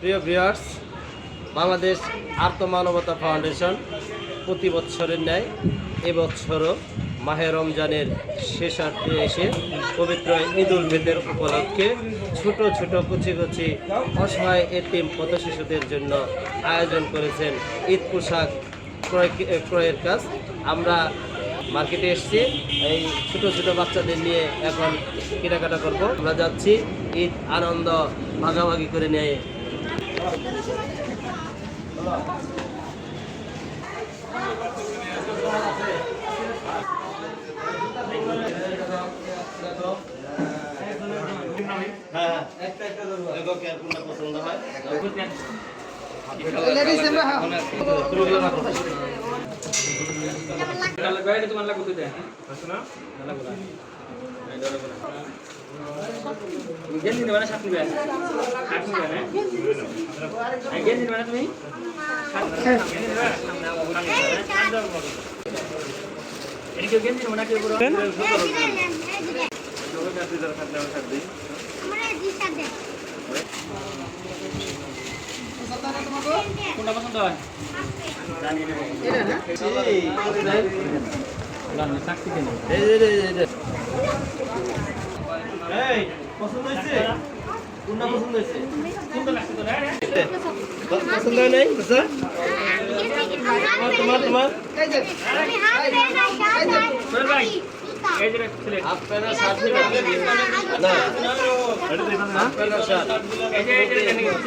প্রিয় viewers, Bangladesh আর্তমানবতা foundation প্রতি বছরের ন্যায় এবছরও মাহে রমজানের শেষার্থে এসে পবিত্র ঈদ উল ফিতর উপলক্ষে ছোট ছোট কুচি কুচি অসহায় এতিম পথ শিশুদের জন্য আয়োজন করেছেন ঈদ পোশাক ক্রয় ক্রয়ের কাজ। আমরা মার্কেটে এসেছি, এই ছোট ছোট বাচ্চাদের নিয়ে এখন কেনাকাটা করব। আমরা যাচ্ছি ঈদ আনন্দ ভাগাভাগি করে নিয়ে পছন্দ হয় তুমিগুলো রাখো। গেঞ্জি নেবে না শার্ট নেবে শার্ট নেবে না গেঞ্জি নেবে না তুমি গেঞ্জি নেবে না কেউ কোনটা পছন্দ হয় জানি না চাকরি কেন এই, পছন্দ হয়েছে? কোনটা পছন্দ হয়েছে? সুন্দর লাগছে তো পছন্দ হয় নাই বুঝছ? তোমার তোমার এই যে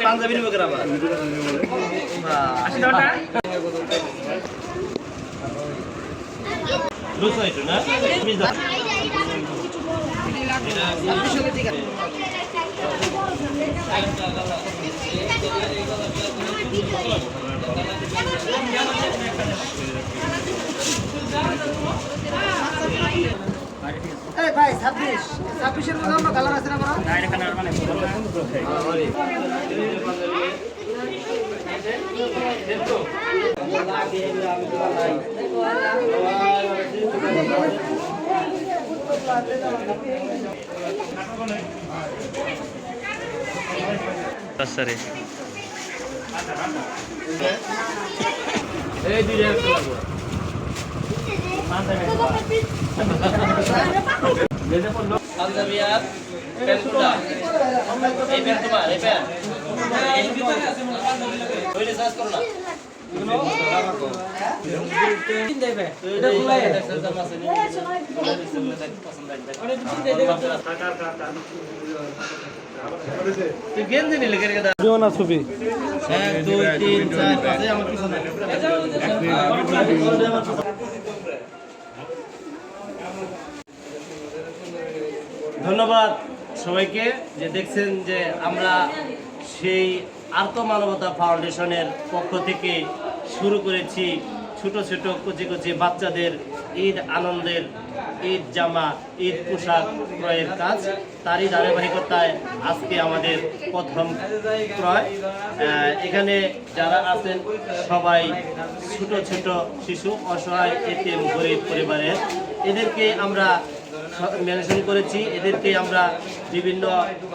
পাঞ্জাবি নিবে কেন আবার? আশি টাকা লুজ হয়েছে না ভাই ছাব্বিশ। ছাব্বিশের মধ্যে অন্য কালার আছে না বড় না এটা কানার মানে আমারই। সরি এই একটা পাঞ্জাবি এই প্যান্ট এই? ওইটা করো না। খোলাই এই দাম আছে নি? ওটা দিচ্ছে, দেখ, পছন্দ হয়, দেখ। ধন্যবাদ সবাইকে যে দেখছেন যে আমরা সেই আর্ত মানবতা ফাউন্ডেশনের পক্ষ থেকে শুরু করেছি ছোট ছোট কচি কচি বাচ্চাদের ঈদ আনন্দের, ঈদ জামা, ঈদ পোশাক ক্রয়ের কাজ। তারই ধারাবাহিকতায় আজকে আমাদের প্রথম ক্রয়। এখানে যারা আছেন সবাই ছোট ছোট শিশু, অসহায় এতিম গরিব পরিবারের। এদেরকে আমরা মেনশন করেছি। এদেরকে আমরা বিভিন্ন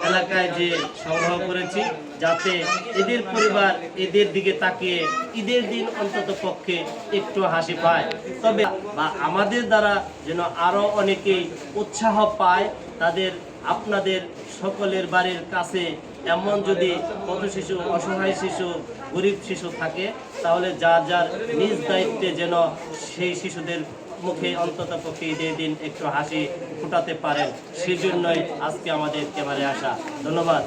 এলাকায় যে সংগ্রহ করেছি, যাতে এদের পরিবার এদের দিকে তাকিয়ে ঈদের দিন অন্তত পক্ষে একটু হাসি পায়। তবে বা আমাদের দ্বারা যেন আরও অনেকেই উৎসাহ পায়, তাদের আপনাদের সকলের বাড়ির কাছে এমন যদি পথ শিশু অসহায় শিশু, গরিব শিশু থাকে, তাহলে যার যার নিজ দায়িত্বে যেন সেই শিশুদের মুখে অন্তত পক্ষে ঈদের দিন একটু হাসি ফুটাতে পারেন। সেজন্যই আজকে আমাদের ক্যামেরায় আসা। ধন্যবাদ।